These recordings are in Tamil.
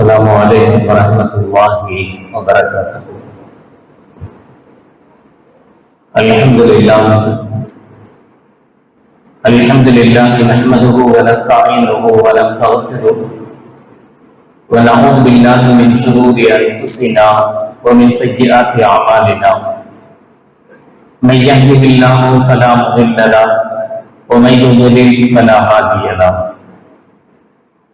السلام عليكم ورحمة الله وبركاته الحمد لله الحمد لله نحمده ونستعينه ونستغفره ونعوذ بالله من شرور أنفسنا ومن سيئات أعمالنا من يهده الله فلا مضل له، ومن يضلل فلا هادي له۔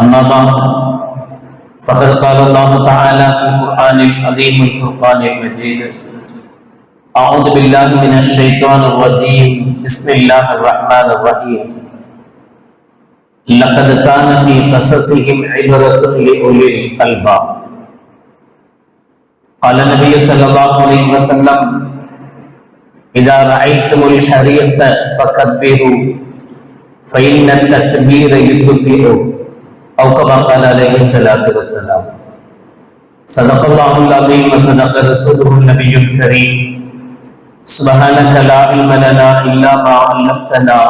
أما بعد فقد قال الله تعالى في القرآن العظيم الفرقان المجيد أعوذ بالله من الشيطان الرجيم. بسم الله الرحمن الرحيم. لقد كان في قصصهم عبرة لأولي الألباب. قال النبي صلى الله عليه وسلم إذا رأيتم الحريق فكبروا فإن التكبير يطفئ أو كما قال عليه الصلاة والسلام. صدق الله العظيم وصدق رسوله النبي الكريم. سبحانك لا علم لنا إلا ما علمتنا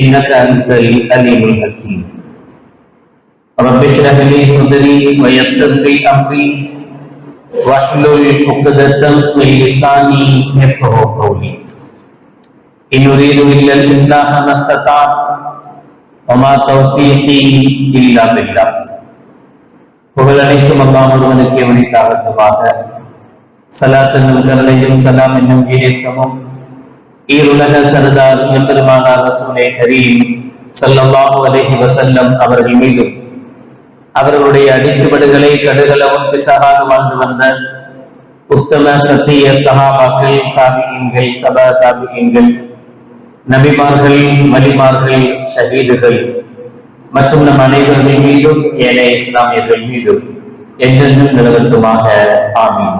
إنك أنت العليم الحكيم. رب اشرح لي صدري ويسر لي أمري واحلل عقدة من لساني يفقه قولي. إن أريد إلا الإصلاح ما استطعت ஒமா தௌஃபீகி இல்லா பில்லா புகழனைக்கும் அல்லாம் ஒருவனுக்கு எவனித்தாகட்டுமாக சலாத்தங்கள் கருணையும் சலாம் என்னும் ஈரேற்றமும் ஈருலக சரதார் பெருமானார் ரசூலே கரீம் சல்லல்லாஹு அலஹி வசல்லம் அவர்கள் மீதும் அவர்களுடைய அடிச்சுவடுகளை கடுகளவும் பிசகாக வாழ்ந்து வந்த உத்தம சத்திய சகாபாக்கள் தாபியங்கள் தப தாபியங்கள் நபிமார்கள் வலிமார்கள் ஷஹீதுகள் மற்றும் நம் அனைவர்கள் மீதும் ஏனைய இஸ்லாமியர்கள் மீதும் என்றென்றும் நிலவட்டுமாக ஆமீன்.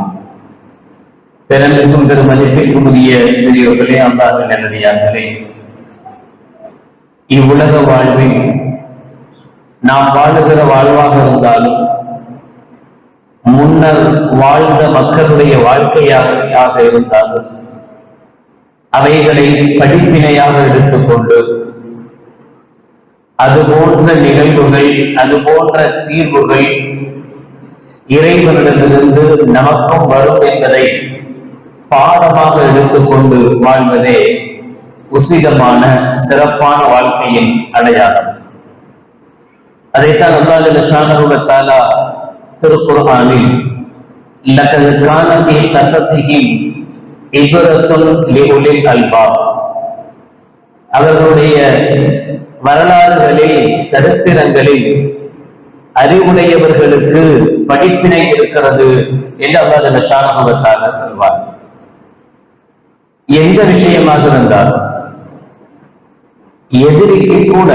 பிறந்திருக்கும் பெருமதிப்பிற்கும் உரிய பெரியவர்களே அல்லாஹின் நல்லடியார்களே இவ்வுலக வாழ்வில் நாம் வாழுகிற வாழ்வாக இருந்தாலும் முன்னர் வாழ்ந்த மக்களுடைய வாழ்க்கையாக இருந்தாலும் அவைகளை படிப்பினையாக எடுத்துக்கொண்டு அது போன்ற நிகழ்வுகள் அது போன்ற தீர்வுகள் இறைவனிடமிருந்து நமக்கும் வரும் என்பதை பாடமாக எடுத்துக்கொண்டு வாழ்வதே உசிதமான சிறப்பான வாழ்க்கையின் அடையாளம். அதைத்தான் அல்லாஹ் ஷானருவத்தாலா திருக்குர்ஆனில் லக்கது கான ஃபீ கஸஸிஹிம் இபரத்துன் அல்பா அவர்களுடைய வரலாறுகளில் சரித்திரங்களில் அறிவுடையவர்களுக்கு படிப்பினை இருக்கிறது என்று அல்லாஹ் ஷானகுவத்தால சொல்வார். எந்த விஷயமாக இருந்தால் எதிரிக்கு கூட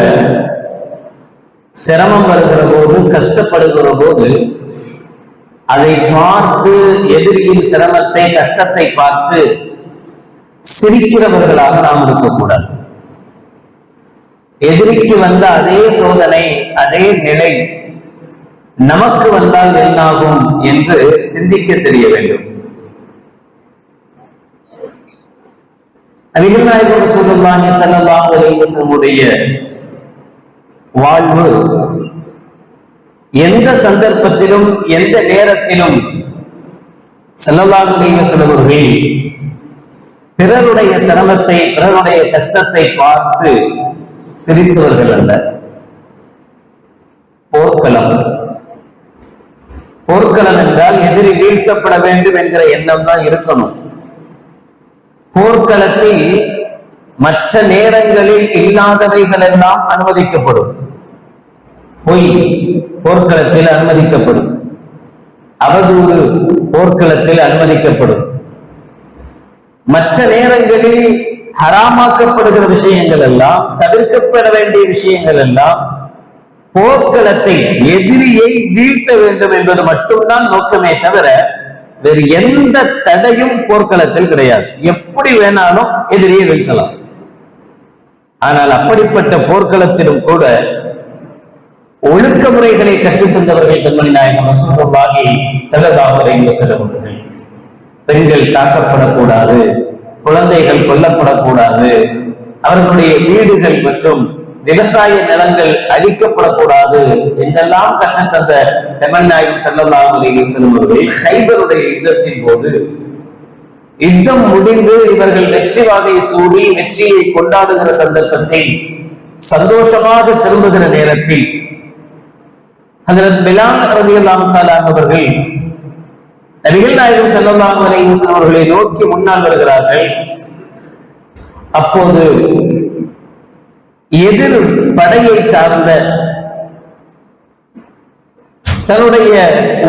சிரமம் வருகிற போது கஷ்டப்படுகிற போது அதை பார்த்து எதிரியின் சிரமத்தை கஷ்டத்தை பார்த்து சிரிக்கிறவர்களாக நாம் இருக்கக்கூடாது. எதிரிக்கு வந்த அதே சோதனை அதே நிலை நமக்கு வந்தால் என்னாகும் என்று சிந்திக்க தெரிய வேண்டும். நபிகள் நாயகம் ரசூலுல்லாஹி ஸல்லல்லாஹு அலைஹி வாழ்வு எந்த சந்தர்ப்பத்திலும் எந்த நேரத்திலும் ஸல்லல்லாஹு செலவர்கள் பிறருடைய சிரமத்தை பிறருடைய கஷ்டத்தை பார்த்து சிரித்தவர்கள் அல்ல. போர்க்களம். போர்க்களம் என்றால் எதிரி வீழ்த்தப்பட வேண்டும் என்கிற எண்ணம் தான் இருக்கணும். போர்க்களத்தில் மற்ற நேரங்களில் இல்லாதவைகள் எல்லாம் அனுமதிக்கப்படும். பொய். போர்க்களத்தில் அனுமதிக்கப்படும். அவதூறு போர்க்களத்தில் அனுமதிக்கப்படும். மற்ற நேரங்களில் ஹராமாக்கப்படுகிற விஷயங்கள் எல்லாம் தவிர்க்கப்பட வேண்டிய விஷயங்கள் எல்லாம் போர்க்களத்தை எதிரியை வீழ்த்த வேண்டும் என்பது மட்டும்தான் நோக்கமே தவிர வேறு எந்த தடையும் போர்க்களத்தில் கிடையாது. எப்படி வேணாலும் எதிரியை வீழ்த்தலாம். ஆனால் அப்படிப்பட்ட போர்க்களத்திலும் கூட ஒழுக்க முறைகளை கற்றுத் தந்தவர்கள் கண்மணி நாயகம் வசூலாகி ஸல்லல்லாஹு அலைஹி பெண்கள் தாக்கப்படக்கூடாது குழந்தைகள் கொல்லப்படக்கூடாது அவர்களுடைய வீடுகள் மற்றும் விவசாய நிலங்கள் அழிக்கப்படக்கூடாது என்றெல்லாம் கற்றுத்தந்த பெண்மணி நாயகம் ஸல்லல்லாஹு செல்வர்கள் ஹைபருடைய யுத்தத்தின் போது யுத்தம் முடிந்து இவர்கள் வெற்றி வாகை சூடி வெற்றியை கொண்டாடுகிற சந்தர்ப்பத்தில் சந்தோஷமாக திரும்புகிற நேரத்தில் ஹசரத் பிலால் ரதி தஆலா அவர்கள் நபிகள் நாயகம் ஸல்லல்லாஹு அலைஹி வஸல்லம் அவர்களை நோக்கி முன்னால் வருகிறார்கள். அப்போது எதிர் படையை சார்ந்த தன்னுடைய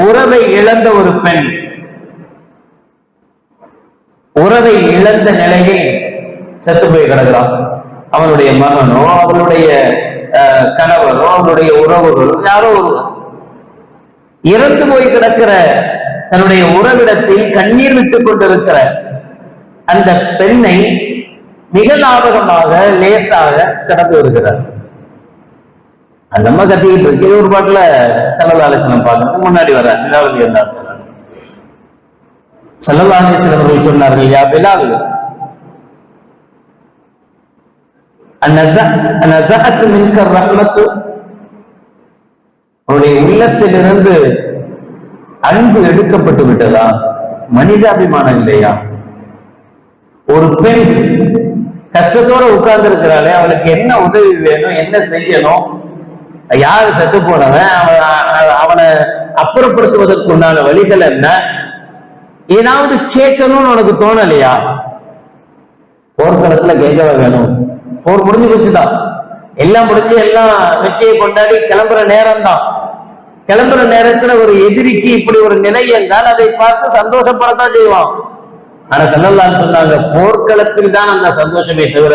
உறவை இழந்த ஒரு பெண் உறவை இழந்த நிலையில் செத்து போய் கிடக்கிறான். அவனுடைய மகனோ அவனுடைய கணவரோ அவருடைய அவனுடைய உறவுகளோ யாரோ ஒருவர் இறந்து போய் கிடக்கிற தன்னுடைய உறவிடத்தில் கண்ணீர் விட்டுக் கொண்டிருக்கிற அந்த பெண்ணை மிக லாபகமாக லேசாக கடந்து வருகிறார். அந்த அம்மா கத்திக்கிட்டு இருக்கு. ஒரு பாட்டுல செல்லலாலேசனம் பார்க்கணும் முன்னாடி வர நிலாவதி இருந்தார் செல்லலாலேசன் அவர்கள் சொன்னார்கள் யா பிலால் ரஹ்மத்து. அவருடைய உள்ளத்திலிருந்து அன்பு எடுக்கப்பட்டு விட்டதா? மனிதாபிமானம் இல்லையா? ஒரு பெண் கஷ்டத்தோட உட்கார்ந்து இருக்கிறாளே அவளுக்கு என்ன உதவி வேணும் என்ன செய்யணும்? யார் செத்து போனவன்? அவனை அப்புறப்படுத்துவதற்கு உண்டான வழிகள் என்ன? ஏதாவது கேட்கணும்னு உனக்கு தோணலையா? போர்க்களத்துல கேட்கவே வேணும். போர் முடிஞ்சு போச்சுதான். எல்லாம் முடிஞ்சு எல்லாம் வெற்றியை கொண்டாடி கிளம்புற நேரம் தான் கிளம்புற நேரத்துல ஒரு எதிரிக்கு இப்படி ஒரு நிலை என்றால் அதை பார்த்து சந்தோஷப்படத்தான் செய்வான். ஆனா செல்லல்லால் சொன்னாங்க போர்க்களத்தில் தான் அந்த சந்தோஷமே தவிர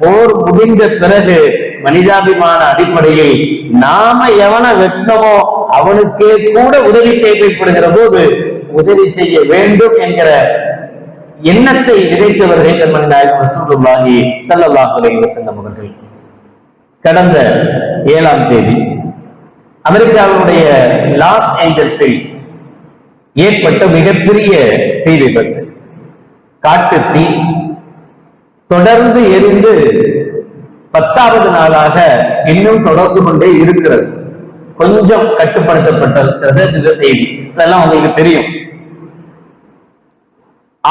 போர் முடிந்த பிறகு மனிதாபிமான அடிப்படையில் நாம எவனை வெட்டினமோ அவனுக்கே கூட உதவி தேவைப்படுகிற போது உதவி செய்ய வேண்டும் என்கிற எண்ணத்தை விதைத்தவர்கள் கண்மணி நாயகம் ரசூலுல்லாஹி ஸல்லல்லாஹு அலைஹி வஸல்லம் அவர்கள். கடந்த ஏழாம் தேதி அமெரிக்காவினுடைய லாஸ் ஏஞ்சல்ஸில் ஏற்பட்ட மிகப்பெரிய தீ விபத்து. காட்டு தீ தொடர்ந்து எரிந்து பத்தாவது நாளாக இன்னும் தொடர்ந்து கொண்டே இருக்கிறது. கொஞ்சம் கட்டுப்படுத்தப்பட்டிருக்கிறது இந்த செய்தி. இதெல்லாம் உங்களுக்கு தெரியும்.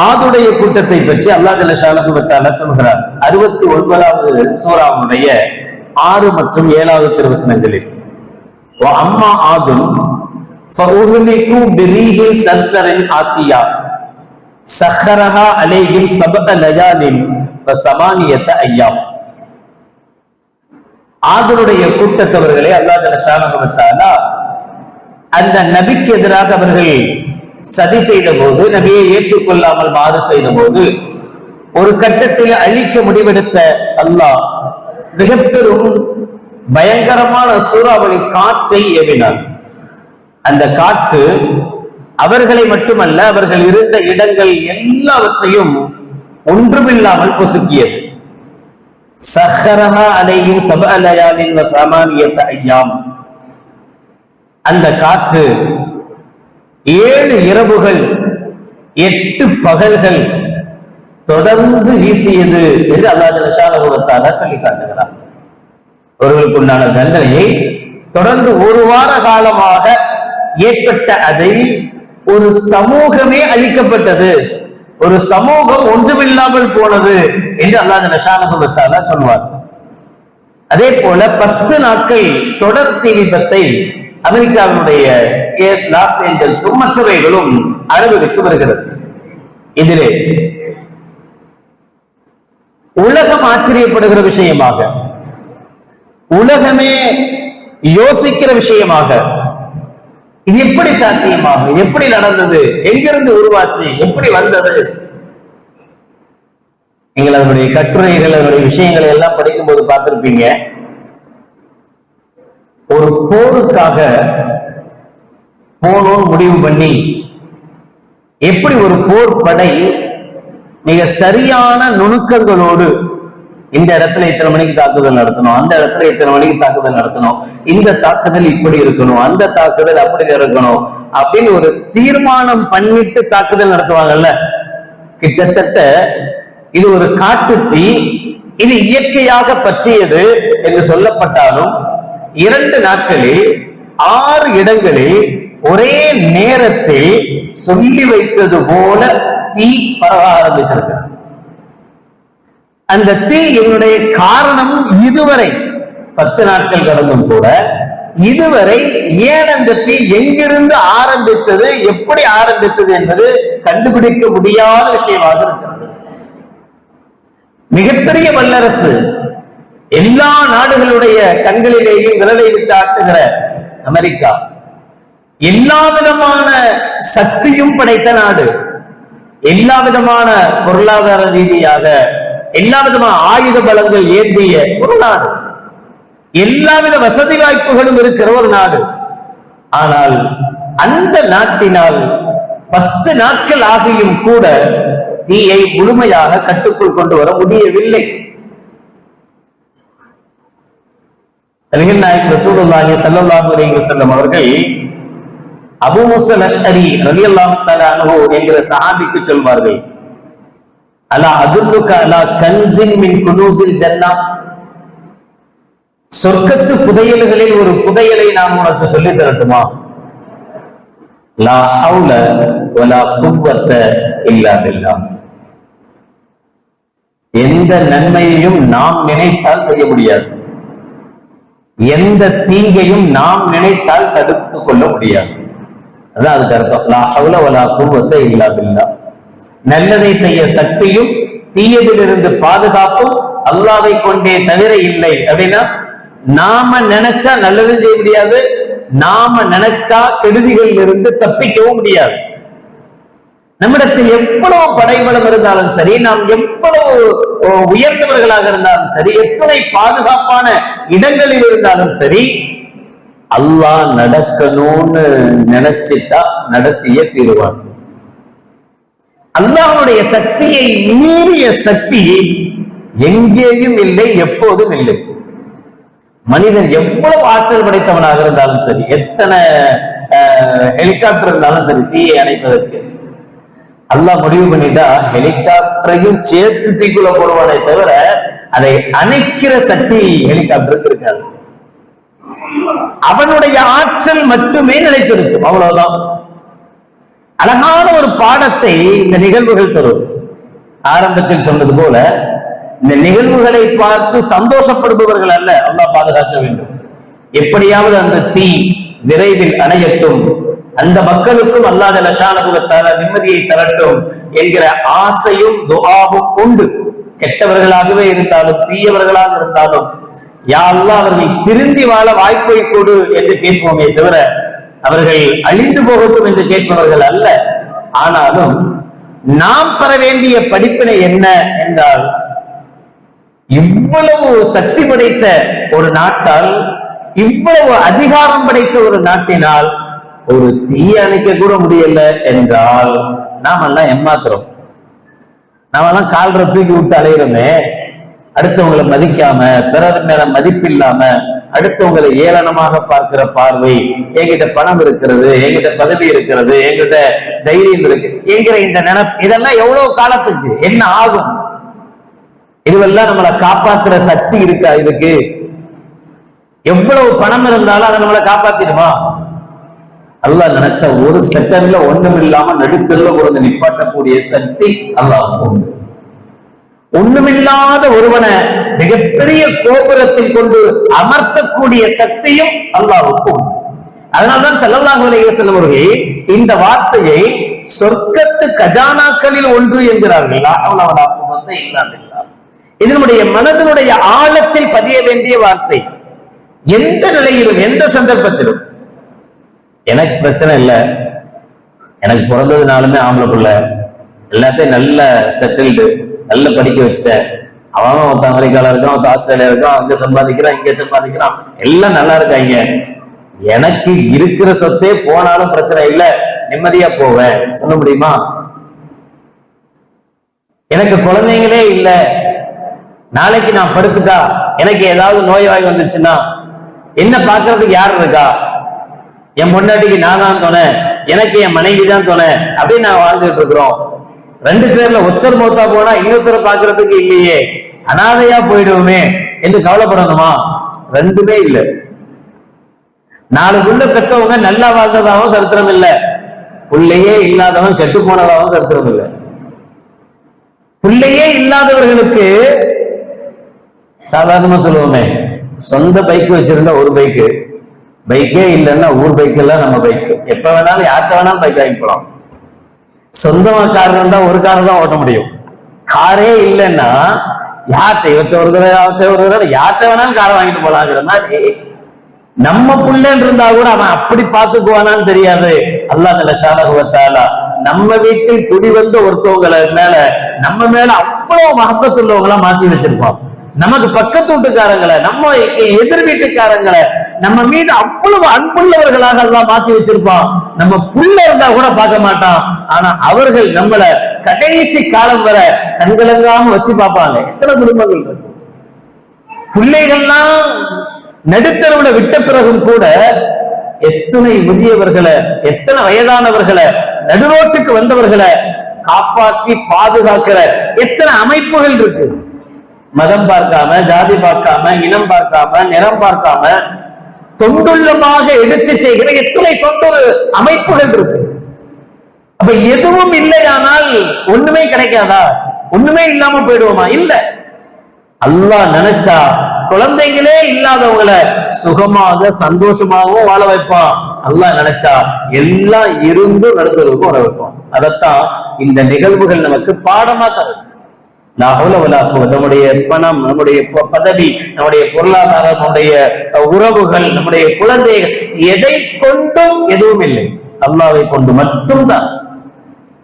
ஆதுடைய கூட்டத்தை பற்றி அல்லா ஜலஷாலகுவத்தால சொல்கிறார். அறுபத்தி ஒன்பதாவது சூறாவுடைய ஆறு மற்றும் ஏழாவது திருவசனங்களில். அம்மா ஆதும் சர்சரின் ஆத்தியா. சஹரஹா அலேஹிம் சபத லயாலின் சமானியத்த ஐயா ஆதனுடைய கூட்டத்தவர்களே அல்லா ஜலஷாலகுவத்தாலா அந்த நபிக்கு எதிராக அவர்கள் சதி செய்த போது நபியை ஏற்றுக்கொள்ளாமல் மாறு செய்த போது ஒரு கட்டத்தில் அழிக்க முடிவெடுத்த அல்லாஹ் மிக பெரும் பயங்கரமான சூறாவளி காற்றை ஏவினார். அந்த காற்று அவர்களை மட்டுமல்ல அவர்கள் இருந்த இடங்கள் எல்லாவற்றையும் ஒன்றுமில்லாமல் பொசுக்கியது. சஹரஹா அலையும் சப அலயாலின் அந்த காற்று ஏழு இரவுகள் எட்டு பகல்கள் தொடர்ந்து வீசியது என்று அல்லாஹ் நிஷாலகுவத்தால சொல்லி காட்டுகிறார் அவர்களுக்கு உண்டான தண்டனையை தொடர்ந்து ஒரு வார காலமாக ஏற்பட்ட அதை ஒரு சமூகமே அழிக்கப்பட்டது. ஒரு சமூகம் ஒன்றுமில்லாமல் போனது என்று அல்லாத நிஷாலகுவத்தால சொல்வார். அதே போல பத்து நாட்கள் தொடர் தீ விபத்தை அமெரிக்காவினுடைய கேஸ் லாஸ் ஏஞ்சல்ஸும் மற்றவைகளும் அனுபவித்து வருகிறது. இதிலே உலகம் ஆச்சரியப்படுகிற விஷயமாக உலகமே யோசிக்கிற விஷயமாக இது எப்படி சாத்தியமாக எப்படி நடந்தது எங்கிருந்து உருவாச்சு எப்படி வந்தது? நீங்கள் அதனுடைய கட்டுரைகள் அதனுடைய விஷயங்களை எல்லாம் படிக்கும்போது பார்த்திருப்பீங்க. ஒரு போருக்காக போகணும்னு முடிவு பண்ணி. எப்படி ஒரு போர் படை மிக சரியான நுணுக்கங்களோடு இந்த இடத்துல இத்தனை மணிக்கு தாக்குதல் நடத்தணும் அந்த இடத்துல இத்தனை மணிக்கு தாக்குதல் நடத்தணும் இந்த தாக்குதல் இப்படி இருக்கணும் அந்த தாக்குதல் அப்படி இருக்கணும் அப்படின்னு ஒரு தீர்மானம் பண்ணிட்டு தாக்குதல் நடத்துவாங்கல்ல. கிட்டத்தட்ட இது ஒரு காட்டு தீ இது இயற்கையாக பற்றியது என்று சொல்லப்பட்டாலும் இரண்டு நாட்களில் ஆறு இடங்களில் ஒரே நேரத்தில் சொல்லி வைத்தது போல தீ பரவ ஆரம்பித்திருக்கிறது அந்த தீ என்னுடைய காரணம் இதுவரை பத்து நாட்கள் கடந்தும் கூட இதுவரை ஏன் அந்த தீ எங்கிருந்து ஆரம்பித்தது எப்படி ஆரம்பித்தது என்பது கண்டுபிடிக்க முடியாத விஷயமாக இருக்கிறது. மிகப்பெரிய வல்லரசு எல்லா நாடுகளுடைய கண்களிலேயும் விரலை விட்டு ஆட்டுகிற அமெரிக்கா எல்லா விதமான சக்தியும் படைத்த நாடு. எல்லா விதமான பொருளாதார ரீதியாக எல்லா விதமான ஆயுத பலங்கள் ஏந்திய ஒரு நாடு. எல்லாவித வசதி வாய்ப்புகளும் இருக்கிற ஒரு நாடு. ஆனால் அந்த நாட்டினால் பத்து நாட்கள் ஆகியும் கூட தீயை முழுமையாக கட்டுக்குள் கொண்டு வர முடியவில்லை. நபிகள் நாயக் ரசூலுல்லாஹி ஸல்லல்லாஹு அலைஹி வஸல்லம் அவர்கள் அபு முசல் அஷ்அரி ரலியல்லாஹு தஆலா என்கிற சஹாபிக்கு சொல்வார்கள். அலா அதுல்லுக அலா கன்சின் மின் குனூசில் ஜன்னா? சொர்க்கத்து புதையல்களில் ஒரு புதையலை நான் உனக்கு சொல்லி தரட்டுமா? லா ஹவுல வலா குவத்த இல்லா பில்லா எந்த நன்மையையும் நாம் நினைத்தால் செய்ய முடியாது. எந்த தீங்கையும் நாம் நினைத்தால் தடுத்துக் கொள்ள முடியாது. அதான் அதுக்கு அர்த்தம். லா ஹவுல வலா குவத்த இல்லா பில்லா. நல்லதை செய்ய சக்தியும் தீயதிலிருந்து பாதுகாப்பும் அல்லாவை கொண்டே தவிர இல்லை. அப்படின்னா நாம நினைச்சா நல்லதும் செய்ய முடியாது நாம நினைச்சா கெடுதிகளில் இருந்து தப்பிக்கவும் முடியாது. நம்மிடத்தில் எவ்வளவு படைபலம் இருந்தாலும் சரி நாம் எவ்வளவு உயர்ந்தவர்களாக இருந்தாலும் சரி எத்தனை பாதுகாப்பான இடங்களில் இருந்தாலும் சரி அல்லாஹ் நடக்கணும்னு நினைச்சிட்டா நடத்தியே தீருவான். அல்லாஹுடைய சக்தியை மீறிய சக்தி எங்கேயும் இல்லை எப்போதும் இல்லை. மனிதன் எவ்வளவு ஆற்றல் படைத்தவனாக இருந்தாலும் சரி எத்தனை ஹெலிகாப்டர் இருந்தாலும் சரி தீயை அணைப்பதற்கு. அல்லாஹ் முடிவு பண்ணிட்டா ஹெலிகாப்டரையும் சேர்த்து தீக்குள்ள போடுவானே தவிர அதை அணைக்கிற சக்தி ஹெலிகாப்டருக்கு இருக்காது. அவனுடைய ஆற்றல் மட்டுமே நிலைத்திருக்கும். அவ்வளவுதான். அழகான ஒரு பாடத்தை இந்த நிகழ்வுகள் தரும். ஆரம்பத்தில் சொன்னது போல இந்த நிகழ்வுகளை பார்த்து சந்தோஷப்படுபவர்கள் அல்ல அல்லாஹ் பாதுகாக்க வேண்டும். எப்படியாவது அந்த தீ விரைவில் அணையட்டும். அந்த மக்களுக்கும் அல்லாத லஷானகுலத்தால நிம்மதியை தரட்டும் என்கிற ஆசையும் துஆவும் உண்டு. கெட்டவர்களாகவே இருந்தாலும் தீயவர்களாக இருந்தாலும் யாரெல்லாம் அவர்கள் திருந்தி வாழ வாய்ப்பை கொடு என்று கேட்போமே தவிர அவர்கள் அழிந்து போகட்டும் என்று கேட்பவர்கள் அல்ல. ஆனாலும் நாம் பெற வேண்டிய படிப்பினை என்ன என்றால் இவ்வளவு சக்தி படைத்த ஒரு நாட்டால் இவ்வளவு அதிகாரம் படைத்த ஒரு நாட்டினால் ஒரு தீ அணைக்க கூட முடியல என்றால் நாமெல்லாம் ஏமாத்துறோம். நாமெல்லாம் கால்ற தூக்கி விட்டு அலையிறோமே. அடுத்தவங்களை மதிக்காம பிறர் மேல மதிப்பில்லாம அடுத்தவங்களை ஏளனமாக பார்க்கிற பார்வை என்கிட்ட பணம் இருக்கிறது என்கிட்ட பதவி இருக்கிறது என்கிட்ட தைரியம் இருக்கு என்கிற இந்த நினைப்பு இதெல்லாம் எவ்வளவு காலத்துக்கு? என்ன ஆகும்? இதுவெல்லாம் நம்மளை காப்பாத்துற சக்தி இருக்கா இதுக்கு? எவ்வளவு பணம் இருந்தாலும் அதை நம்மளை காப்பாத்திடுமா? அல்லாஹ் நினைச்ச ஒரு செகண்ட்ல ஒண்ணும் இல்லாம நடுத்தெல்ல ஒரு நிப்பாட்டக்கூடிய சக்தி அல்லாஹ் உண்டு. ஒண்ணுமில்லாத ஒருவனை மிகப்பெரிய கோபுரத்தில் கொண்டு அமர்த்தக்கூடிய சக்தியும் அல்லாவுக்கு உண்டு. அதனால்தான் செல்லல்லாஹு அலைஹி அவர்கள் இந்த வார்த்தையை சொர்க்கத்து கஜானாக்களில் ஒன்று என்கிறார்கள் லா ஹவ்ல இது நம்முடைய மனதினுடைய ஆழத்தில் பதிய வேண்டிய வார்த்தை. எந்த நிலையிலும் எந்த சந்தர்ப்பத்திலும் எனக்கு பிரச்சனை இல்லை. எனக்கு பிறந்ததுனாலுமே ஆம்பளை பிள்ளை. எல்லாத்தையும் நல்ல செட்டில்டு நல்ல படிக்க வச்சுட்டேன். அவன் ஒருத்தன் அமெரிக்கால இருக்கான் ஒருத்தன் ஆஸ்திரேலியா இருக்கான் அங்க சம்பாதிக்கிறான் இங்க சம்பாதிக்கிறான். எல்லாம் நல்லா இருக்காங்க. எனக்கு இருக்கிற சொத்தே போனாலும் பிரச்சனை இல்ல. நிம்மதியா போவேன். சொல்ல முடியுமா? எனக்கு குழந்தைங்களே இல்ல. நாளைக்கு நான் படுத்துட்டா எனக்கு ஏதாவது நோய்வாய் வந்துச்சுன்னா என்ன பாக்குறதுக்கு யார் இருக்கா? என் பொண்டாட்டிக்கு நான் தான் தோணேன் எனக்கு என் மனைவி தான் தோணேன் அப்படின்னு நான் வாழ்ந்துட்டு இருக்கிறோம். ரெண்டு பேர்ல ஒருத்தர் மௌத்தா போனா இன்னொருத்தரை பாக்குறதுக்கு இல்லையே. அனாதையா போயிடுவோமே என்று கவலைப்படணுமா? ரெண்டுமே இல்லை. நாளுக்குள்ள பெற்றவங்க நல்லா வாழ்ந்ததாகவும் சரித்திரம் இல்லை. புள்ளையே இல்லாதவன் கெட்டு போனதாகவும் சரித்திரம் இல்லை. பிள்ளையே இல்லாதவர்களுக்கு சாதாரணமா சொல்லுவோமே சொந்த பைக் வச்சிருந்தா ஒரு பைக்கு பைக்கே இல்லைன்னா ஊர் பைக் எல்லாம் நம்ம பைக் எப்ப வேணாலும் யார்கிட்ட வேணாலும் பைக் வாங்கி போலாம். சொந்தமா கார் இருந்தா ஒரு கார் தான் ஓட்ட முடியும். காரே இல்லைன்னா யார்கிட்ட இவர்கிட்ட ஒரு தடவை அவர்கிட்ட ஒரு தடவை யார்கிட்ட வேணாலும் காரை வாங்கிட்டு போலாங்கிற மாதிரி நம்ம புள்ளன்னு இருந்தா கூட அவன் அப்படி பாத்துக்குவானான்னு தெரியாது. அல்லா தல ஷாலகுவத்தாலா நம்ம வீட்டில் குடி வந்த ஒருத்தவங்களை மேல நம்ம மேல அவ்வளவு மகப்பத்துள்ளவங்களா மாத்தி வச்சிருப்பான். நமக்கு பக்கத்து வீட்டுக்காரங்களை நம்ம எதிர் வீட்டுக்காரங்களை நம்ம மீது அவ்வளவு அன்புள்ளவர்களாக எல்லாம் மாத்தி வச்சிருப்பான். நம்ம புள்ள இருந்தா கூட பார்க்க மாட்டான். ஆனா அவர்கள் நம்மள கடைசி காலம் வர கண்கலங்காம வச்சு பார்ப்பாங்க. எத்தனை குடும்பங்கள் இருக்கு? பிள்ளைகள்லாம் நடுத்தரவுல விட்ட பிறகும் கூட எத்தனை முதியவர்களை எத்தனை வயதானவர்களை நடுரோட்டுக்கு வந்தவர்களை காப்பாற்றி பாதுகாக்கிற எத்தனை அமைப்புகள் இருக்கு? மதம் பார்க்காம ஜாதி பார்க்காம இனம் பார்க்காம நிறம் பார்க்காம தொண்டுள்ளமாக எடுத்து செய்கிற எத்தனை தொண்டொரு அமைப்புகள் இருக்கு? அப்ப எதுவும் இல்லையானால் ஒண்ணுமே கிடைக்காதா? ஒண்ணுமே இல்லாம போயிடுவோமா? இல்ல. அல்லாஹ் நினைச்சா குழந்தைகளே இல்லாதவங்களை சுகமாக சந்தோஷமாகவும் வாழ வைப்பான். அல்லாஹ் நினைச்சா எல்லாம் இருந்தும் நடத்துறதுக்கும் வர வைப்பான். அதத்தான் இந்த நிகழ்வுகள் நமக்கு பாடமா தரும். நம்முடைய பணம் நம்முடைய பதவி நம்முடைய பொருளாதாரம் நம்முடைய உறவுகள் நம்முடைய குழந்தைகள் எதை கொண்டும் எதுவும் இல்லை. அல்லாவை கொண்டு மட்டும்தான்.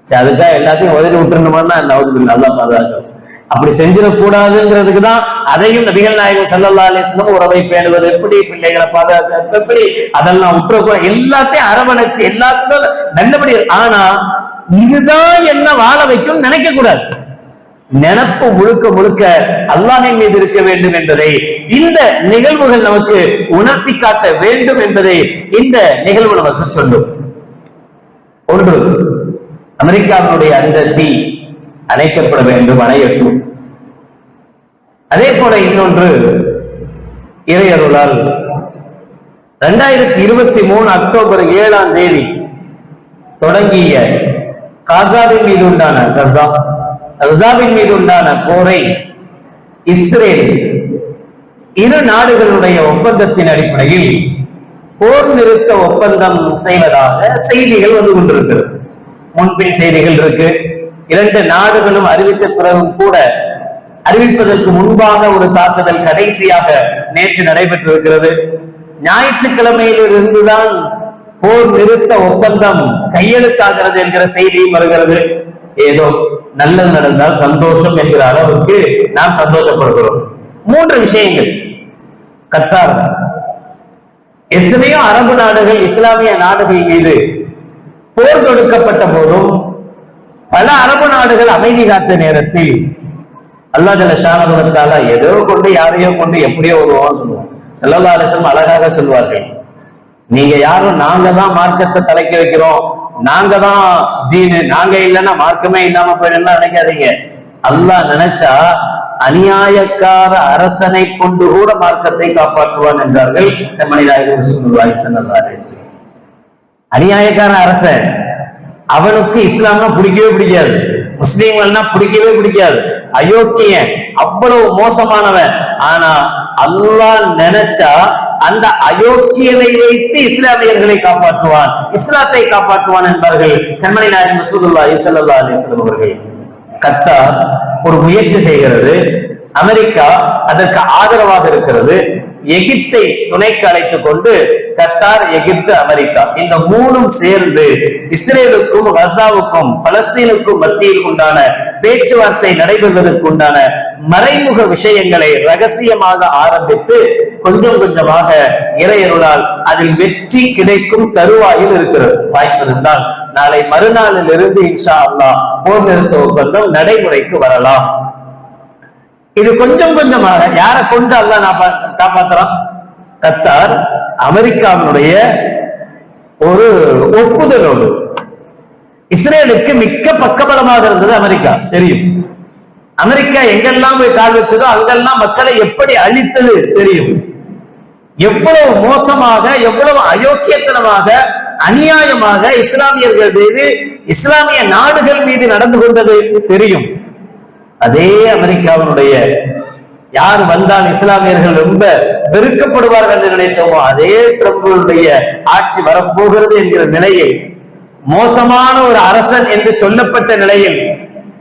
அதுக்காக எல்லாத்தையும் உதவி விட்டுருந்தோம்னா நவது நல்லா பாதுகாக்கும் அப்படி செஞ்சிடக்கூடாதுங்கிறதுக்கு தான் அதையும் நபிகள் நாயகம் சல்லல்லா அலிஸ்லம் உறவை பேணுவது எப்படி பிள்ளைகளை பாதுகாக்க எப்படி அதெல்லாம் உற்ற எல்லாத்தையும் அரவணைச்சு எல்லாத்துக்கும் நல்லபடி. ஆனா இதுதான் என்ன வாழ வைக்கும் நினைக்க கூடாது நினப்பு முழுக்க முழுக்க அல்லாஹின் மீது இருக்க வேண்டும் என்பதை இந்த நிகழ்வுகள் நமக்கு உணர்த்தி காட்ட வேண்டும் என்பதை இந்த நிகழ்வு நமக்கு சொல்லும். ஒன்று அமெரிக்காவினுடைய அந்த தீ அணைக்கப்பட வேண்டும் அணையட்டும். அதே போல இன்னொன்று இறையருளால் ரெண்டாயிரத்தி இருபத்தி மூணு அக்டோபர் ஏழாம் தேதி தொடங்கிய காசாவின் மீது உண்டான கசா. கசாவின் மீது உண்டான போரை இஸ்ரேல் இரு நாடுகளுடைய ஒப்பந்தத்தின் அடிப்படையில் போர் நிறுத்த ஒப்பந்தம் செய்வதாக செய்திகள் வந்து கொண்டிருக்கிறது. முன்பின் செய்திகள் இருக்கு. இரண்டு நாடுகளும் அறிவித்த பிறகும் கூட அறிவிப்பதற்கு முன்பாக ஒரு தாக்குதல் கடைசியாக நேற்று நடைபெற்றிருக்கிறது. ஞாயிற்றுக்கிழமையிலிருந்துதான் போர் நிறுத்த ஒப்பந்தம் கையெழுத்தாகிறது என்கிற செய்தியும் வருகிறது. ஏதோ நல்லது நடந்தால் சந்தோஷம் என்கிற அளவுக்கு நாம் சந்தோஷப்படுகிறோம். மூன்று விஷயங்கள். கத்தார். எத்தனையோ அரபு நாடுகள் இஸ்லாமிய நாடுகள் மீது போர் தொடுக்கப்பட்ட போதும் பல அரபு நாடுகள் அமைதி காத்த நேரத்தில் அல்லா ஜல ஷானகுலத்தால ஏதோ கொண்டு யாரையோ கொண்டு எப்படியோ உதவும் சொல்லுவோம் செல்லல்லா அலிசம் அழகாக சொல்வார்கள். நீங்க யாரும் நாங்க தான் மார்க்கத்தை தலைக்க வைக்கிறோம். நாங்க தான். தீனு நாங்க இல்லைன்னா மார்க்கமே இல்லாம போயிடும் நினைக்காதீங்க. அல்லாஹ் நினைச்சா அநியாயக்கார அரசனை கொண்டு கூட மார்க்கத்தை காப்பாற்றுவான் என்றார்கள் கண்மணி நாயகர் சுல்லாஹி அநியாயக்கார அரசன் அவனுக்கு இஸ்லாம்னா பிடிக்கவே பிடிக்காது. முஸ்லீம்கள்னா பிடிக்கவே பிடிக்காது. அயோக்கியன் அவ்வளவு மோசமானவன். ஆனா அல்லாஹ் நினைச்சா அந்த அயோக்கியனை வைத்து இஸ்லாமியர்களை காப்பாற்றுவான் இஸ்லாத்தை காப்பாற்றுவான் என்பார்கள் கண்மணி நாயகம் சூதுல்லா இசல்லா அலிஸ்லம் அவர்கள். கத்தார் ஒரு முயற்சி செய்கிறது அமெரிக்கா அதற்கு ஆதரவாக இருக்கிறது எகிப்தை துணைக்கு அழைத்துக் கொண்டு கத்தார் எகிப்து அமெரிக்கா இந்த மூணும் சேர்ந்து இஸ்ரேலுக்கும் ஹசாவுக்கும் பலஸ்தீனுக்கும் மத்தியில் உண்டான பேச்சுவார்த்தை நடைபெறுவதற்கு உண்டான மறைமுக விஷயங்களை ரகசியமாக ஆரம்பித்து கொஞ்சம் கொஞ்சமாக இறையருளால் அதில் வெற்றி கிடைக்கும் தருவாயில் இருக்கிறது. வாய்ப்பு இருந்தால் நாளை மறுநாளில் இருந்து இன்ஷா அல்லாஹ் போர் நிறுத்த ஒப்பந்தம் நடைமுறைக்கு வரலாம். இது கொஞ்சம் கொஞ்சமாக யாரை கொண்டு அல்ல நான் காப்பாத்துறான்? கத்தார் அமெரிக்காவினுடைய ஒரு ஒப்புதலோடு. இஸ்ரேலுக்கு மிக்க பக்கபலமாக இருந்தது அமெரிக்கா தெரியும். அமெரிக்கா எங்கெல்லாம் போய் கால் வச்சதோ அங்கெல்லாம் மக்களை எப்படி அழித்தது தெரியும். எவ்வளவு மோசமாக எவ்வளவு அயோக்கியத்தனமாக அநியாயமாக இஸ்லாமியர்கள் மீது இஸ்லாமிய நாடுகள் மீது நடந்து கொண்டது தெரியும். அதே அமெரிக்காவினுடைய யார் வந்தால் இஸ்லாமியர்கள் ரொம்ப வெறுக்கப்படுவார்கள் என்று நினைத்தோமோ அதே ட்ரம்புடைய ஆட்சி வரப்போகிறது என்கிற நிலையில் மோசமான ஒரு அரசன் என்று சொல்லப்பட்ட நிலையில்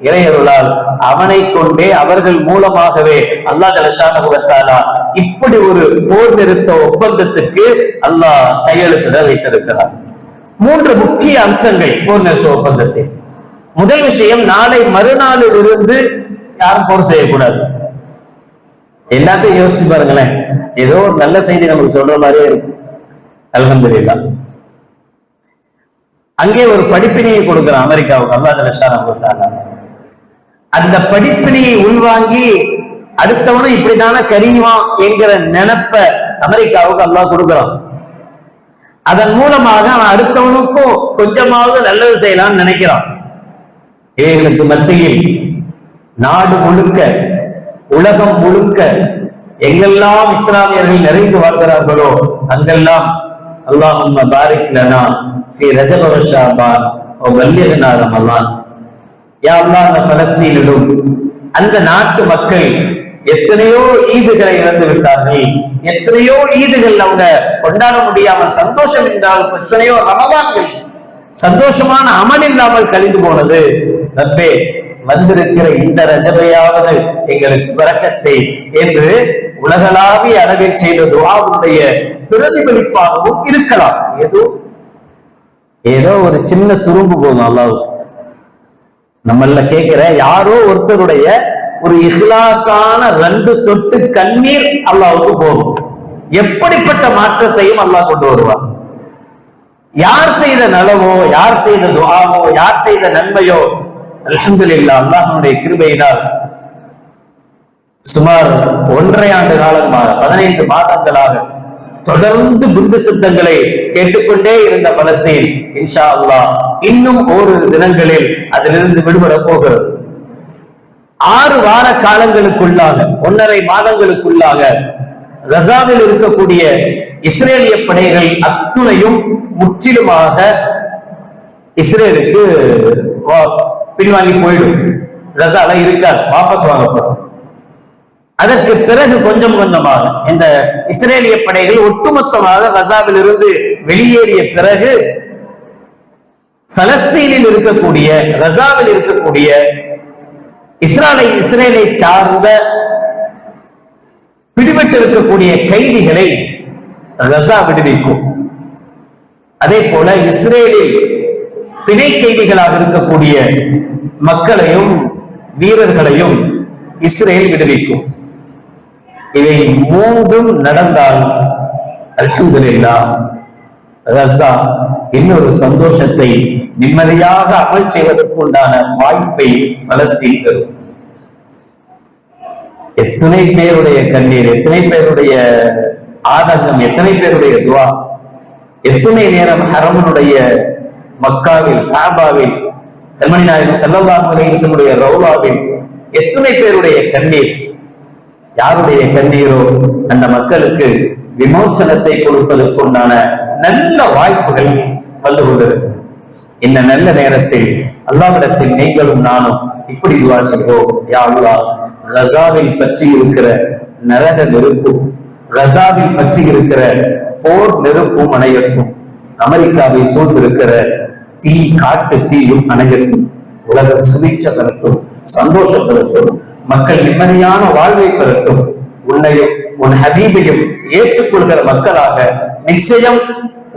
இறையருளால் அவனை கொண்டே அவர்கள் மூலமாகவே அல்லாஹ் ஜலஷானுவத்தாலா இப்படி ஒரு போர் நிறுத்த ஒப்பந்தத்திற்கு அல்லாஹ் கையெழுத்திட வைத்திருக்கிறார் மூன்று முக்கிய அம்சங்கள் போர் நிறுத்த ஒப்பந்தத்தில். முதல் விஷயம் நாளை மறுநாளில் இருந்து யாரும் போர் செய்யக்கூடாது. எல்லாத்தையும் யோசிச்சு பாருங்களேன். ஏதோ ஒரு நல்ல செய்தி நமக்கு சொல்ற மாதிரியே இருக்கும். அல்ஹம்துலில்லாஹ் அங்கே ஒரு படிப்பினையை கொடுக்கிறான் அமெரிக்காவுக்கு. அல்லா கொடுத்தாங்க அந்த படிப்பினையை உள்வாங்கி அடுத்தவனும் இப்படிதானே கரியுவான் என்கிற நினைப்ப அமெரிக்காவுக்கு அல்லா கொடுக்கிறான். அதன் மூலமாக அவன் அடுத்தவனுக்கும் கொஞ்சமாவது நல்லது செய்யலாம்னு நினைக்கிறான். இவைகளுக்கு மத்தியில் நாடு முழுக்க உலகம் முழுக்க எங்கெல்லாம் இஸ்லாமியர்கள் நிறைந்து வாழ்கிறார்களோ அங்கெல்லாம் அல்லாஹும் பாரிக் லனா ஸ்ரீ ரஜப ஷாபான் ஓ பல்லிக்னா ரமலான். யா அல்லா அந்த பலஸ்தீனிலும் அந்த நாட்டு மக்கள் எத்தனையோ ஈதுகளை இழந்து விட்டார்கள். எத்தனையோ ஈதுகள் அவங்க கொண்டாட முடியாமல் சந்தோஷம் என்றால் எத்தனையோ ரமதான்கள் சந்தோஷமான அமல் இல்லாமல் கழிந்து போனது. நட்பே வந்திருக்கிற இந்த ரஜபையாவது எங்களுக்கு பிறக்க செய் என்று உலகளாவிய அளவில் செய்த துவாவுடைய பிரதிபலிப்பாகவும் இருக்கலாம். ஏதோ ஏதோ ஒரு சின்ன துரும்பு போதும் அல்லாவுக்கு நம்மள கேட்கிற யாரோ ஒருத்தருடைய ஒரு இஹ்லாசான ரெண்டு சொட்டு கண்ணீர் அல்லாவுக்கு போகும் எப்படிப்பட்ட மாற்றத்தையும் அல்லாஹ் கொண்டு வருவார் யார் செய்த நலவோ யார் செய்த துவாவோ யார் செய்த நன்மையோ அல்ஹம்துலில்லாஹ் அல்லாஹனுடைய கிருபையினால் சுமார் ஒன்றரை ஆண்டு காலமாக பதினைந்து மாதங்களாக தொடர்ந்து புத்த சுத்தங்களை கேட்டுக்கொண்டே இருந்த பலஸ்தீன் இன்ஷா அல்லா இன்னும் ஓரிரு தினங்களில் அதிலிருந்து விடுபட போகிறது. ஆறு வார காலங்களுக்குள்ளாக ஒன்றரை மாதங்களுக்குள்ளாக கசாவில் இருக்கக்கூடிய இஸ்ரேலிய படைகள் அத்துணையும் முற்றிலுமாக இஸ்ரேலுக்கு பின்வாங்கி போயிடும். கசால இருக்காது. வாபஸ் வாங்கப்படும். அதற்கு பிறகு கொஞ்சம் கொஞ்சமாக இந்த இஸ்ரேலிய படைகள் ஒட்டுமொத்தமாக கசாவில் இருந்து வெளியேறிய பிறகு சலஸ்தீனில் இருக்கக்கூடிய கசாவில் இருக்கக்கூடிய இஸ்ராலை இஸ்ரேலை சார்ந்த பிடிபட்டு இருக்கக்கூடிய கைதிகளை கசா விடுவிக்கும். அதே போல இஸ்ரேலில் பிணை கைதிகளாக இருக்கக்கூடிய மக்களையும் வீரர்களையும் இஸ்ரேல் விடுவிக்கும். இவை மூன்றும் நடந்தால் அல்ஹம்துல்லா ரசா இன்னொரு சந்தோஷத்தை நிம்மதியாக அமல் செய்வதற்குண்டான வாய்ப்பை பலஸ்தீன் பெறும் எத்தனை பேருடைய கண்ணீர் எத்தனை பேருடைய ஆதங்கம் எத்தனை பேருடைய துவா எத்தனை நேரம் ஹரமனுடைய மக்காவில் காபாவில் கண்மணி நாயகம் செல்லல்லாஹு ரௌலாவில் ரவுலாவில் எத்தனை பேருடைய கண்ணீர்? யாருடைய கண்ணீரோ அந்த மக்களுக்கு விமோச்சனத்தை கொடுப்பதற்குண்டான நல்ல வாய்ப்புகள் வந்து கொண்டிருக்கிறது. இந்த நல்ல நேரத்தில் அல்லாவிடத்தில் நீங்களும் நானும் இப்படி துவா செய்வோம். யா அல்லாஹ் கசாவில் பற்றி இருக்கிற நரக நெருப்பும் கசாவில் பற்றி இருக்கிற போர் நெருப்பும் அணையட்டும் அமெரிக்காவை சூழ்ந்திருக்கிற தீ காட்டு தீயும் அணையட்டும். உலகம் சுபீட்சம் பெறட்டும் சந்தோஷம் பெறட்டும் மக்கள் நிம்மதியான வாழ்வை பெறட்டும் உன்னையும் உன் ஹபீபையும் ஏற்றுக்கொள்கிற மக்களாக நிச்சயம்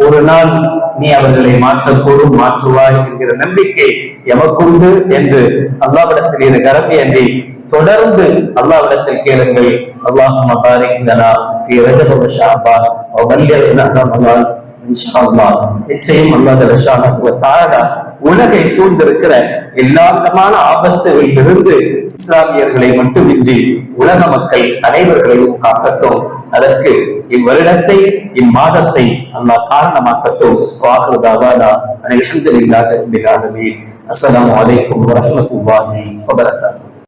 ஒரு நாள் நீ அவர்களை மாற்றக்கூடும் மாற்றுவாய் என்கிற நம்பிக்கை எமக்குண்டு என்று அல்லாவிடத்தில் இரு கரம்பி அன்றி தொடர்ந்து அல்லாவிடத்தில் கேளுங்கள். அல்லாஹ் மபாரிக் லனா ஃபீ ரஜப வ ஷஅபான் வ பல்லிக்னா ரமலான் அல்லாஹ் நிச்சயம் உலகை சூழ்ந்திருக்கிற எல்லா விதமான ஆபத்துகளில் இருந்து இஸ்லாமியர்களை மட்டுமின்றி உலக மக்கள் அனைவர்களையும் காக்கட்டும். அதற்கு இவ்வருடத்தை இம்மாதத்தை அல்லாஹ் காரணமாக்கட்டும். வாசுதாவானா தாவானா அல்ஹம்துலில்லாஹி அஸ்லாம் ஆலமீன். அஸ்ஸலாமு அலைக்கும்